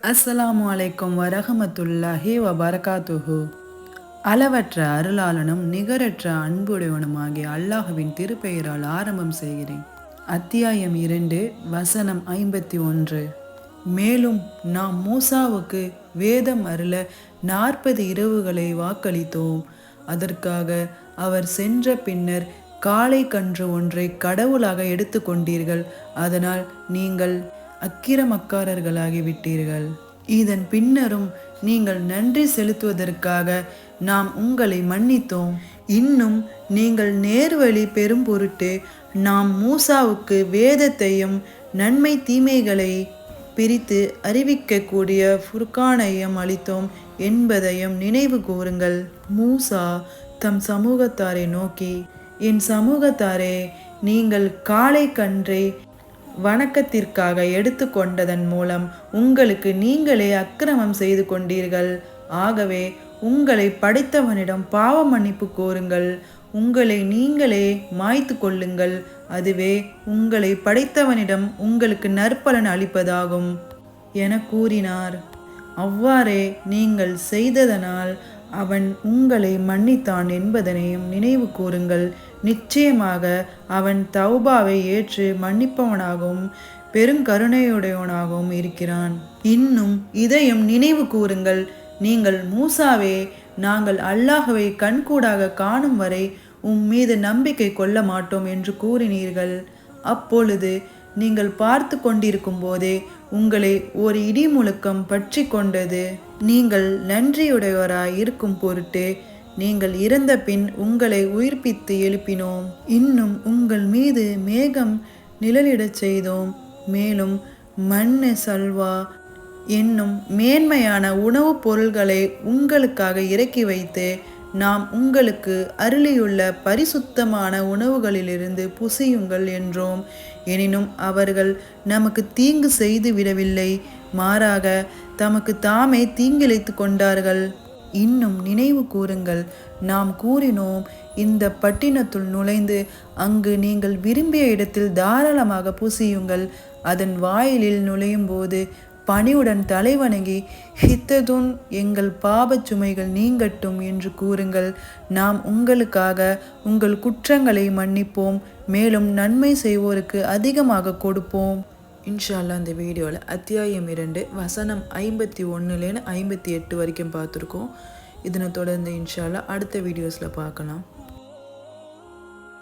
அஸ்ஸலாமு அலைக்கும் வரஹமத்துல்லாஹி வபரகாத்துஹு அளவற்ற அருளாளனும் நிகரற்ற அன்புடையவனுமாகிய அல்லாஹுவின் திருப்பெயரால் ஆரம்பம் செய்கிறேன். அத்தியாயம் இரண்டு வசனம் ஐம்பத்தி ஒன்று. மேலும் நாம் மூசாவுக்கு வேதம் அருள நாற்பது இரவுகளை வாக்களித்தோம். அதற்காக அவர் சென்ற பின்னர் காளை கன்று ஒன்றை கடவுளாக எடுத்துக்கொண்டீர்கள். அதனால் நீங்கள் அக்கிரமக்காரர்களாகி விட்டீர்கள் இதன் பின்னரும் நீங்கள் நன்றி செலுத்துவதற்காக நாம் உங்களை மன்னித்தோம். இன்னும் நீங்கள் நேர்வழி பெரும் பொருட்டு நாம் மூசாவுக்கு வேதத்தையும் நன்மை தீமைகளை பிரித்து அறிவிக்கக்கூடிய ஃபுர்கானையும் அளித்தோம் என்பதையும் நினைவு கூறுங்கள். மூசா தம் சமூகத்தாரை நோக்கி என் சமூகத்தாரே நீங்கள் காளை கன்றை வணக்கத்திற்காக எடுத்துக்கொண்டதன் மூலம் உங்களுக்கு நீங்களே அக்கிரமம் செய்து கொண்டீர்கள். ஆகவே உங்களை படைத்தவனிடம் பாவ மன்னிப்பு கோருங்கள். உங்களை நீங்களே மாய்த்து கொள்ளுங்கள். அதுவே உங்களை படைத்தவனிடம் உங்களுக்கு நற்பலன் அளிப்பதாகும். என கூறினார். அவ்வாறே நீங்கள் செய்ததனால் அவன் உங்களை மன்னித்தான் என்பதனையும் நினைவு கூறுங்கள். நிச்சயமாக அவன் தௌபாவை ஏற்று மன்னிப்பவனாகவும் பெருங்கருணையுடையவனாகவும் இருக்கிறான். இன்னும் இதையும் நினைவு கூறுங்கள். நீங்கள் மூசாவே நாங்கள் அல்லாஹவை கண்கூடாக காணும் வரை உம் மீது நம்பிக்கை கொள்ள மாட்டோம் என்று கூறினீர்கள். அப்பொழுது நீங்கள் பார்த்து கொண்டிருக்கும் போதே உங்களை ஒரு இடி முழக்கம் பற்றி கொண்டது. நீங்கள் நன்றியுடையவராய் இருக்கும் பொருட்டு நீங்கள் இறந்த பின் உங்களை உயிர்ப்பித்து எழுப்பினோம். இன்னும் உங்கள் மீது மேகம் நிழலிடச் செய்தோம். மேலும் மண்ணு சல்வா என்னும் மேன்மையான உணவுப் பொருள்களை உங்களுக்காக இறக்கி வைத்து நாம் உங்களுக்கு அருளியுள்ள பரிசுத்தமான உணவுகளிலிருந்து புசியுங்கள் என்றோம். எனினும் அவர்கள் நமக்கு தீங்கு செய்து விடவில்லை. மாறாக தமக்கு தாமே தீங்கிழைத்து கொண்டார்கள். இன்னும் நினைவு கூறுங்கள். நாம் கூறினோம் இந்த பட்டினத்துள் நுழைந்து அங்கு நீங்கள் விரும்பிய இடத்தில் தாராளமாக புசியுங்கள். அதன் வாயிலில் நுழையும் போது பணிவுடன் தலைவணங்கி ஹித்ததுன் எங்கள் பாபச் சுமைகள் நீங்கட்டும் என்று கூறுங்கள். நாம் உங்களுக்காக உங்கள் குற்றங்களை மன்னிப்போம். மேலும் நன்மை செய்வோருக்கு அதிகமாக கொடுப்போம். இன்ஷால்லா அந்த வீடியோவில் அத்தியாயம் இரண்டு வசனம் ஐம்பத்தி ஒன்றுலேருந்து ஐம்பத்தி எட்டு வரைக்கும் பார்த்துருக்கோம். இதனை தொடர்ந்து இன்ஷால்லா அடுத்த வீடியோஸில் பார்க்கலாம்.